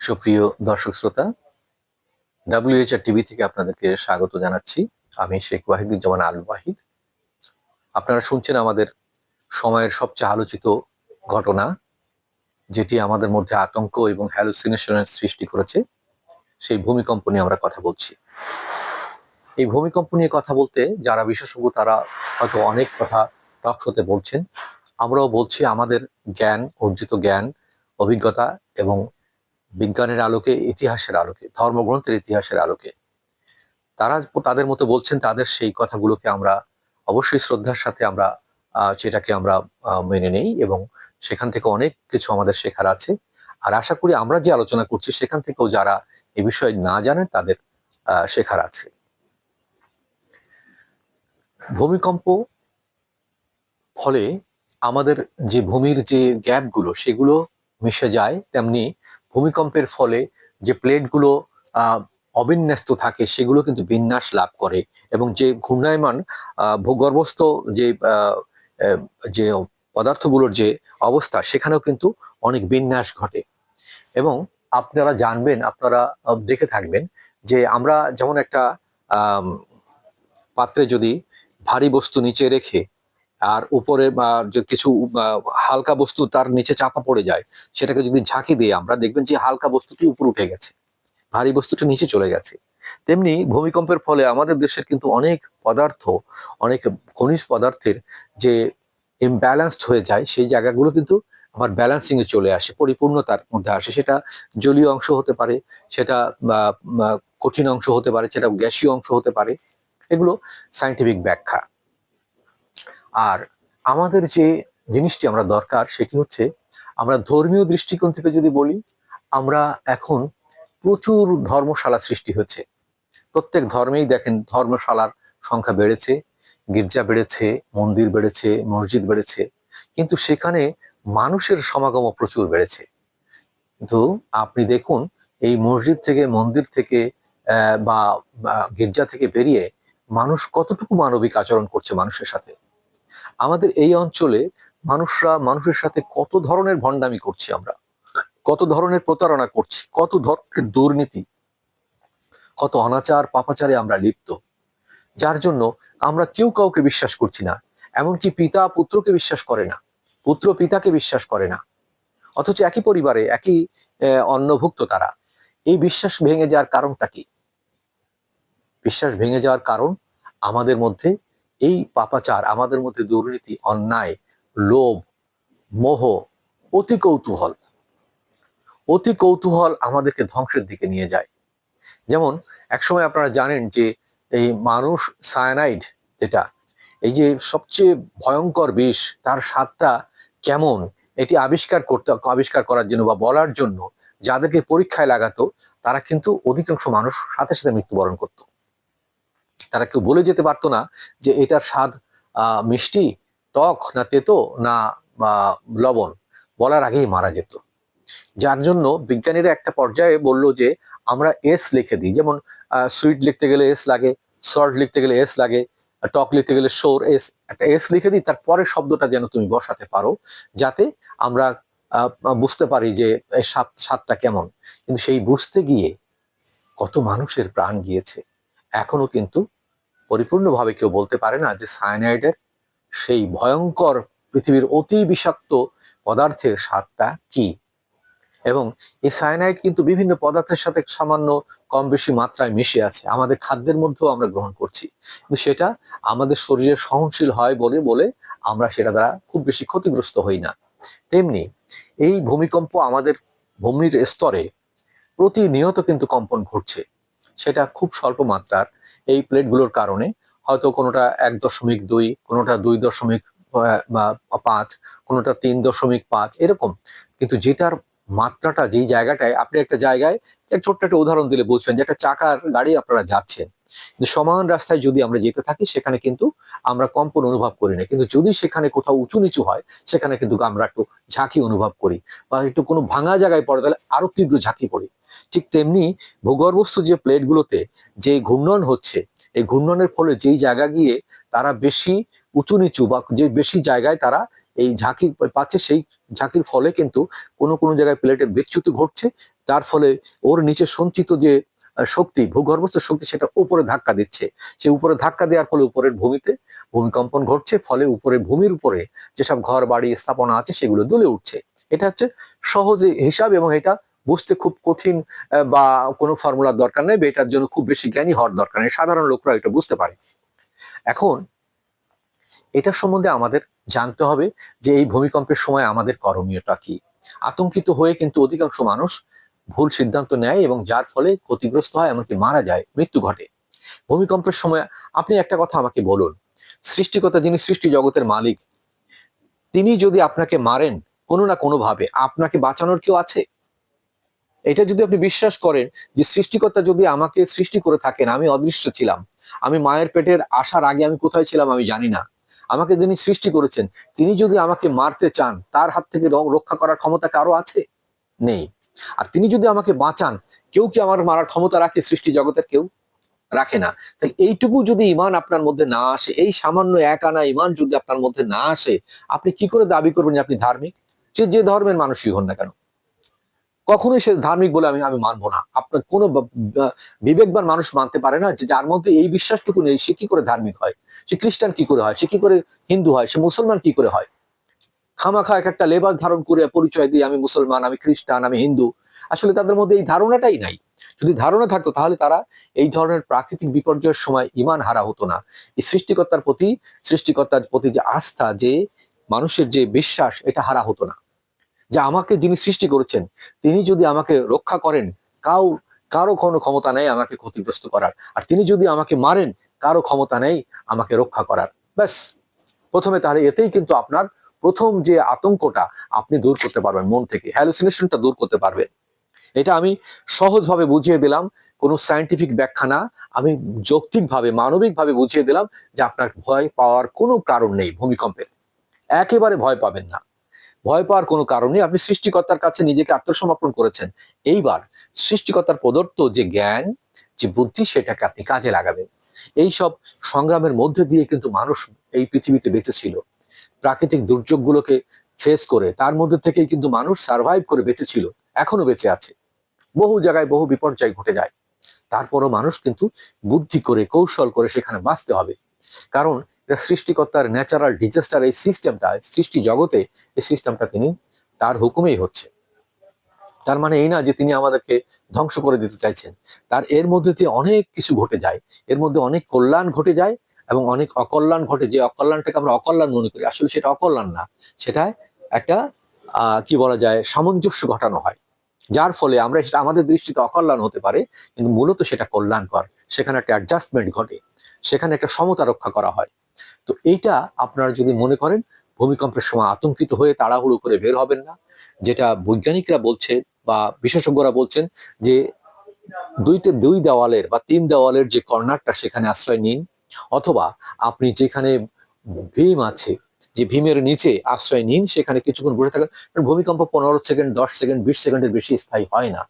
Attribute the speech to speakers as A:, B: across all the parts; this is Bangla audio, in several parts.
A: সুপ্রিয় দর্শক শ্রোতা ডাব্লিউএইচআর টিভি থেকে আপনাদেরকে স্বাগত জানাচ্ছি। আমি শেখ ওয়াহিদুজ্জামান আল ওয়াহিদ। আপনারা শুনছেন আমাদের সময়ের সবচেয়ে আলোচিত ঘটনা, যেটি আমাদের মধ্যে আতঙ্ক এবং হ্যালুসিনেশনের সৃষ্টি করেছে। সেই ভূমিকম্প নিয়ে আমরা কথা বলছি। এই ভূমিকম্প নিয়ে কথা বলতে যারা বিশেষজ্ঞ, তারা হয়তো অনেক কথা টক শোতে বলছেন। আমরাও বলছি আমাদের জ্ঞান, অর্জিত জ্ঞান, অভিজ্ঞতা এবং বিজ্ঞানের আলোকে, ইতিহাসের আলোকে, ধর্মগ্রন্থের ইতিহাসের আলোকে। তারা তাদের মতো বলছেন, তাদের সেই কথাগুলোকে আমরা অবশ্যই শ্রদ্ধার সাথে আমরা সেটাকে আমরা মেনে নেই এবং সেখান থেকে অনেক কিছু আমাদের শেখার আছে। আর আশা করি আমরা যে আলোচনা করছি, সেখান থেকেও যারা এ বিষয়ে না জানেন, তাদের শেখার আছে। ভূমিকম্প ফলে আমাদের যে ভূমির যে গ্যাপগুলো, সেগুলো মিশে যায়, তেমনি ভূমিকম্পের ফলে যে প্লেটগুলো অবিন্যস্ত থাকে, সেগুলো কিন্তু বিন্যাস লাভ করে এবং যে ঘূর্ণায়মান ভূগর্ভস্থ যে যে পদার্থগুলোর যে অবস্থা, সেখানেও কিন্তু অনেক বিন্যাস ঘটে। এবং আপনারা জানবেন, আপনারা দেখে থাকবেন যে আমরা যেমন একটা পাত্রে যদি ভারী বস্তু নিচে রেখে আর উপরে কিছু হালকা বস্তু তার নিচে চাপা পড়ে যায়, সেটাকে যদি ঝাঁকি দিয়ে আমরা দেখবেন যে হালকা বস্তুটি উপরে উঠে গেছে, ভারী বস্তুটি নিচে চলে গেছে। তেমনি ভূমিকম্পের ফলে আমাদের দেশের কিন্তু অনেক পদার্থ, অনেক খনিজ পদার্থের যে ইমব্যালেন্সড হয়ে যায়, সেই জায়গাগুলো কিন্তু আমার ব্যালেন্সিং এ চলে আসে, পরিপূর্ণতার মধ্যে আসে। সেটা জলীয় অংশ হতে পারে, সেটা কঠিন অংশ হতে পারে, সেটা গ্যাসীয় অংশ হতে পারে। এগুলো সায়েন্টিফিক ব্যাখ্যা। আর আমাদের যে জিনিসটি আমরা দরকার সেটি হচ্ছে আমরা ধর্মীয় দৃষ্টিকোণ থেকে যদি বলি, আমরা এখন প্রচুর ধর্মশালা সৃষ্টি হচ্ছে। প্রত্যেক ধর্মেই দেখেন ধর্মশালার সংখ্যা বেড়েছে, গির্জা বেড়েছে, মন্দির বেড়েছে, মসজিদ বেড়েছে, কিন্তু সেখানে মানুষের সমাগমও প্রচুর বেড়েছে। কিন্তু আপনি দেখুন, এই মসজিদ থেকে, মন্দির থেকে বা, গির্জা থেকে বেরিয়ে মানুষ কতটুকু মানবিক আচরণ করছে মানুষের সাথে? আমাদের এই অঞ্চলে মানুষরা, মানুষের সাথে কত ধরনের ভণ্ডামি করছি আমরা? কত ধরনের প্রতারণা করছি? কত ধরনের দুর্নীতি? কত অনাচার, পাপাচারে আমরা লিপ্ত? যার জন্য আমরা কেউ কাউকে বিশ্বাস করছি না, এমনকি পিতা পুত্রকে বিশ্বাস করে না, পুত্র পিতাকে বিশ্বাস করে না। অথচ একই পরিবারে, একই অন্নভুক্ত তারা। এই বিশ্বাস ভেঙে যাওয়ার কারণটা কি? বিশ্বাস ভেঙে যাওয়ার কারণ আমাদের মধ্যে এই পাপাচার আমাদের মধ্যে দুর্নীতি, অন্যায়, লোভ, মোহ, অতি কৌতূহল। অতি কৌতূহল আমাদেরকে ধ্বংসের দিকে নিয়ে যায়। যেমন, একসময় আপনারা জানেন যে এই মানুষ সায়ানাইড যেটা, এই যে সবচেয়ে ভয়ঙ্কর বিষ, তার স্বাদটা কেমন, এটি আবিষ্কার করতে, আবিষ্কার করার জন্য বা বলার জন্য যাদেরকে পরীক্ষায় লাগাতো, তারা কিন্তু অধিকাংশ মানুষ সাথে সাথে মৃত্যুবরণ করত। তারা কেউ বলে যেতে পারতো না যে এটার স্বাদ মিষ্টি, টক না তেতো না লবণ বলার আগেই মারা যেত। যার জন্য বিজ্ঞানীরা একটা পর্যায়ে বলল যে আমরা এস লিখে দিই। যেমন সুইট লিখতে গেলে এস লাগে, সল্ট লিখতে গেলে এস লাগে টক লিখতে গেলে সোর, এস, একটা এস লিখে দিই তারপরে শব্দটা যেন তুমি বসাতে পারো, যাতে আমরা বুঝতে পারি যে স্বাদ, স্বাদটা কেমন। কিন্তু সেই বুঝতে গিয়ে কত মানুষের প্রাণ গিয়েছে। এখনও কিন্তু পরিপূর্ণভাবে কেউ বলতে পারে না যে সায়ানাইডের সেই ভয়ঙ্কর পৃথিবীর অতি বিষাক্ত পদার্থের স্বাদটা কি? এবং এই সায়ানাইড কিন্তু বিভিন্ন পদার্থের সাথে সামান্য কম বেশি মাত্রায় মিশে আছে। আমাদের খাদ্যের মধ্যেও আমরা গ্রহণ করছি। কিন্তু সেটা আমাদের শরীরে সহনশীল হয় বলে বলে আমরা সেটা দ্বারা খুব বেশি ক্ষতিগ্রস্ত হই না। তেমনি এই ভূমিকম্প আমাদের ভূমির স্তরে প্রতিনিয়ত কিন্তু কম্পন ঘটছে। সেটা খুব স্বল্প মাত্রার এই প্লেটগুলোর কারণে। হয়তো কোনোটা এক দশমিক দুই, কোনোটা দুই দশমিক বা পাঁচ, কোনোটা তিন দশমিক পাঁচ, এরকম। কিন্তু যেটার মাত্রাটা, যেই জায়গাটায় আপনি একটা জায়গায় ছোট্ট একটা উদাহরণ দিলে বুঝবেন যে একটা চাকার গাড়ি আপনারা যাচ্ছেন। সমান রাস্তায় যদি আমরা যেতে থাকি, সেখানে কিন্তু আমরা কম্পন অনুভব করি না। কিন্তু যদি সেখানে কোথাও উঁচু নিচু হয়, সেখানে কিন্তু আমরা একটু ঝাঁকি অনুভব করি বা একটু কোনো ভাঙা জায়গায় পড়ে, তাহলে আরও তীব্র ঝাঁকি পড়ি। ঠিক তেমনি ভূগর্ভস্থ যে প্লেটগুলোতে যে ঘূর্ণন হচ্ছে, এই ঘূর্ণনের ফলে যেই জায়গা গিয়ে তারা বেশি উঁচু নিচু বা যে বেশি জায়গায় তারা এই ঝাঁকি পাচ্ছে, সেই ঝাঁকির ফলে কিন্তু কোনো কোনো জায়গায় প্লেটের বিচ্যুতি ঘটছে। তার ফলে ওর নিচে সঞ্চিত যে শক্তি, ভূগর্ভস্থ শক্তি, সেটা উপরে ধাক্কা দিচ্ছে। সে উপরে ধাক্কা দেওয়ার ফলে উপরের ভূমিতে ভূমিকম্পন ঘটছে, ফলে উপরে ভূমির উপরে যেসব ঘর, বাড়ি, স্থাপনা আছে, সেগুলো দুলে উঠছে। এটা হচ্ছে সহজে হিসাব এবং এটা বুঝতে খুব কঠিন বা কোনো ফর্মুলার দরকার নেই এটার জন্য খুব বেশি জ্ঞানী হওয়ার দরকার নেই। সাধারণ লোকরা এটা বুঝতে পারে। এখন এটার সম্বন্ধে আমাদের জানতে হবে যে এই ভূমিকম্পের সময় আমাদের করণীয়টা কি। আতঙ্কিত হয়ে কিন্তু অধিকাংশ মানুষ ভুল সিদ্ধান্ত নেয় এবং যার ফলে ক্ষতিগ্রস্ত হয়, এমনকি মারা যায়, মৃত্যু ঘটে। ভূমিকম্পের সময় আপনি একটা কথা আমাকে বলুন। সৃষ্টিকর্তা যিনি সৃষ্টি জগতের মালিক, তিনি যদি আপনাকে মারেন, কোনো না কোনো ভাবে আপনাকে বাঁচানোর কেউ আছে? এটা যদি আপনি বিশ্বাস করেন যে সৃষ্টিকর্তা যদি আমাকে সৃষ্টি করে থাকেন, আমি অদৃশ্য ছিলাম, আমি মায়ের পেটের আসার আগে আমি কোথায় ছিলাম আমি জানি না। আমাকে যিনি সৃষ্টি করেছেন, তিনি যদি আমাকে মারতে চান, তার হাত থেকে রক্ষা করার ক্ষমতা কারও আছে? নেই। আর তিনি যদি আমাকে বাঁচান, কেউ কি আমার মারার ক্ষমতা রাখে সৃষ্টি জগতের কেউ? রাখে না। তাহলে এইটুকু যদি ইমান আপনার মধ্যে না আসে, এই সামান্য এক আনা ইমান যদি আপনার মধ্যে না আসে, আপনি কি করে দাবি করবেন যে আপনি ধার্মিক? সে যে ধর্মের মানুষই হন না কেন? কখনোই সে ধার্মিক বলে আমি আমি মানবো না। আপনার কোনো বিবেকবান মানুষ মানতে পারে না যে যার মধ্যে এই বিশ্বাসটুকু নেই, সে কি করে ধার্মিক হয়? সে খ্রিস্টান কি করে হয়? সে কি করে হিন্দু হয়? সে মুসলমান কি করে হয়? খামাখা এক একটা লেবাস ধারণ করে পরিচয় দিয়ে আমি মুসলমান, আমি খ্রিস্টান, আমি হিন্দু। আসলে তাদের মধ্যে এই ধারণাটাই নাই। যদি ধারণা থাকতো তাহলে তারা এই ধরনের প্রাকৃতিক বিপর্যয়ের সময় ইমান হারা হতো না। এই সৃষ্টিকর্তার প্রতি সৃষ্টিকর্তার প্রতি যে আস্থা, যে মানুষের যে বিশ্বাস, এটা হারা হতো না। যে আমাকে যিনি সৃষ্টি করেছেন, তিনি যদি আমাকে রক্ষা করেন, কাউ, কারও কোনো ক্ষমতা নেই আমাকে ক্ষতিগ্রস্ত করার। আর তিনি যদি আমাকে মারেন, কারও ক্ষমতা নেই আমাকে রক্ষা করার। ব্যাস, প্রথমে তাহলে এতেই কিন্তু আপনার প্রথম যে আতঙ্কটা আপনি দূর করতে পারবেন মন থেকে হ্যালুসিনেশনটা দূর করতে পারবেন। এটা আমি সহজভাবে বুঝিয়ে দিলাম, কোনো সায়েন্টিফিক ব্যাখ্যা না। আমি যৌক্তিকভাবে, মানবিকভাবে বুঝিয়ে দিলাম যে আপনার ভয় পাওয়ার কোনো কারণ নেই ভূমিকম্পের। একেবারে ভয় পাবেন না। ভয় পাওয়ার কোনো কারণে আপনি সৃষ্টিকর্তার কাছে নিজেকে আত্মসমর্পণ করেছেন। এইবার সৃষ্টিকর্তার প্রদত্ত যে জ্ঞান, যে বুদ্ধি, সেটাকে আপনি কাজে লাগাবেন। এই সব সংগ্রামের মধ্যে দিয়ে কিন্তু মানুষ এই পৃথিবীতে বেঁচে ছিল। প্রাকৃতিক দুর্যোগগুলোকে ফেস করে তার মধ্যে থেকেই কিন্তু মানুষ সার্ভাইভ করে বেঁচে ছিল, এখনও বেঁচে আছে। বহু জায়গায় বহু বিপর্যয় ঘটে যায়। তারপরও মানুষ কিন্তু বুদ্ধি করে, কৌশল করে সেখানে বাঁচতে হবে। কারণ সৃষ্টিকর্তার ন্যাচারাল ডিজাস্টার এই সিস্টেমটা সৃষ্টি জগতে এই সিস্টেমটা তিনি তার হুকুমেই হচ্ছে। তার মানে এই না যে তিনি আমাদেরকে ধ্বংস করে দিতে চাইছেন। তার এর মধ্যে দিয়ে অনেক কিছু ঘটে যায়। এর মধ্যে অনেক কল্যাণ ঘটে যায় এবং অনেক অকল্যাণ ঘটে। যে অকল্যাণটাকে আমরা অকল্যাণ মনে করি, আসলে সেটা অকল্যাণ না। সেটা একটা কি বলা যায়, সামঞ্জস্য ঘটানো হয়। যার ফলে আমরা সেটা, আমাদের দৃষ্টিতে অকল্যাণ হতে পারে, কিন্তু মূলত সেটা কল্যাণকর। সেখানে একটা অ্যাডজাস্টমেন্ট ঘটে। সেখানে একটা সমতা রক্ষা করা হয়। তো এইটা আপনারা যদি মনে করেন, ভূমিকম্পের সময় আতঙ্কিত হয়ে তাড়াহুড়ো করে বের হবেন না। যেটা বৈজ্ঞানিকরা বলছে বা বিশেষজ্ঞরা বলছেন যে, দুইতে দুই দেওয়ালের বা তিন দেওয়ালের যে কর্নারটা সেখানে আশ্রয় নিন। অথবা আপনি যেখানে ভীম আছে, যে ভীমের নিচে আশ্রয় নিন, সেখানে কিছুক্ষণ বসে থাকেন। কারণ ভূমিকম্প পনেরো সেকেন্ড, দশ সেকেন্ড, বিশ সেকেন্ডের বেশি স্থায়ী হয় না।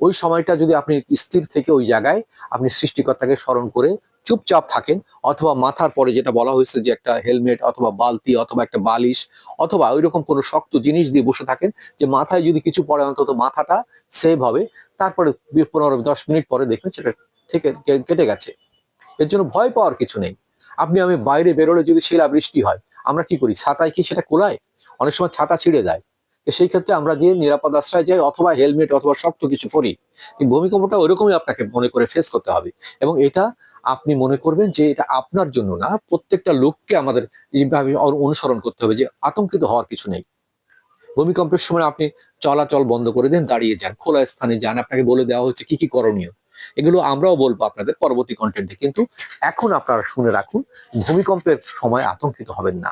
A: ওই সময়টা যদি আপনি স্থির থেকে ওই জায়গায় আপনি সৃষ্টিকর্তাকে স্মরণ করে চুপচাপ থাকেন, অথবা মাথার পরে যেটা বলা হয়েছে যে একটা হেলমেট অথবা বালতি অথবা একটা বালিশ অথবা ওই রকম কোনো শক্ত জিনিস দিয়ে বসে থাকেন যে মাথায় যদি কিছু পড়ে অন্তত মাথাটা সেভ হবে, তারপরে পনেরো দশ মিনিট পরে দেখবেন সেটা থেকে কেটে গেছে। এর জন্য ভয় পাওয়ার কিছু নেই। আপনি আমি বাইরে বেরোলে যদি শিলা বৃষ্টি হয়, আমরা কি করি? ছাতায় কি সেটা কোলায়? অনেক সময় ছাতা ছিঁড়ে যায়। সেই ক্ষেত্রে আমরা যে নিরাপদ আশ্রয় যাই অথবা হেলমেট অথবা শক্ত কিছু পরি ভূমিকম্পটা ওইরকমই আপনাকে মনে করে ফেস করতে হবে। এবং এটা আপনি মনে করবেন যে এটা আপনার জন্য না, প্রত্যেকটা লোককে আমাদের অনুসরণ করতে হবে যে আতঙ্কিত হওয়ার কিছু নেই। ভূমিকম্পের সময় আপনি চলাচল বন্ধ করে দেন, দাঁড়িয়ে যান, খোলা স্থানে যান, আপনাকে বলে দেওয়া হচ্ছে কি কি করণীয়। এগুলো আমরাও বলব আপনাদের পরবর্তী কন্টেন্টে কিন্তু এখন আপনারা শুনে রাখুন, ভূমিকম্পের সময় আতঙ্কিত হবেন না।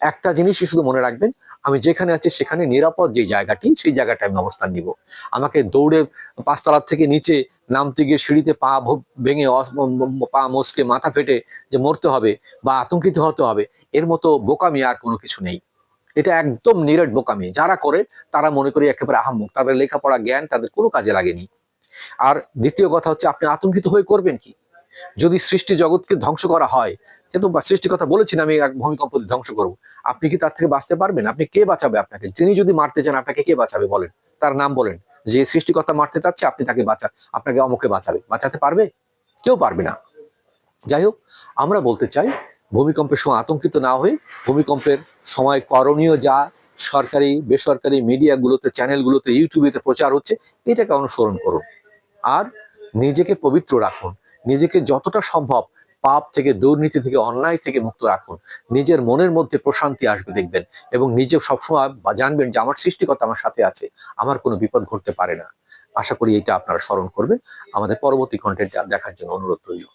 A: একটা জিনিসই শুধু মনে রাখবেন, আমি যেখানে আছি সেখানে নিরাপদ যে জায়গাটি, সেই জায়গাটা আমি অবস্থান নিব। আমাকে দৌড়ে পাঁচতলার থেকে নিচে নামতে গিয়ে সিঁড়িতে পা ভেঙে পা মস্কে মাথা ফেটে যে মরতে হবে বা আতঙ্কিত হতে হবে, এর মতো বোকামি আর কোনো কিছু নেই। এটা একদম নিরেট বোকামি। যারা করে, তারা মনে করি একেবারে আহাম্মক। তাদের লেখাপড়া জ্ঞান তাদের কোনো কাজে লাগেনি। আর দ্বিতীয় কথা হচ্ছে, আপনি আতঙ্কিত হয়ে করবেন কি? যদি সৃষ্টি জগৎকে ধ্বংস করা হয় কিন্তু সৃষ্টিকর্তা বলেছেন, আমি এক ভূমিকম্প ধ্বংস করব। আপনি কি তার থেকে বাঁচতে পারবেন? আপনি কে বাঁচাবে আপনাকে? তিনি যদি মারতে চান, আপনাকে কে বাঁচাবে বলেন? তার নাম বলেন। যে সৃষ্টিকর্তা মারতে চাচ্ছে, আপনি তাকে বাঁচা, আপনাকে অমুকে বাঁচাবে। বাঁচাতে পারবে? কেউ পারবে না। যাই হোক, আমরা বলতে চাই, ভূমিকম্পের সময় আতঙ্কিত না হয়ে, ভূমিকম্পের সময় করণীয় যা সরকারি, বেসরকারি মিডিয়াগুলোতে, চ্যানেলগুলোতে, ইউটিউবেতে প্রচার হচ্ছে, এটাকে অনুসরণ করুন। আর নিজেকে পবিত্র রাখুন। নিজেকে যতটা সম্ভব পাপ থেকে দুর্নীতি থেকে অন্যায় থেকে মুক্ত রাখুন। নিজের মনের মধ্যে প্রশান্তি আসবে দেখবেন এবং নিজে সবসময় জানবেন যে আমার সৃষ্টিকর্তা আমার সাথে আছে, আমার কোনো বিপদ ঘটতে পারে না। আশা করি এটা আপনারা স্মরণ করবেন। আমাদের পরবর্তী কন্টেন্ট দেখার জন্য অনুরোধ রইল।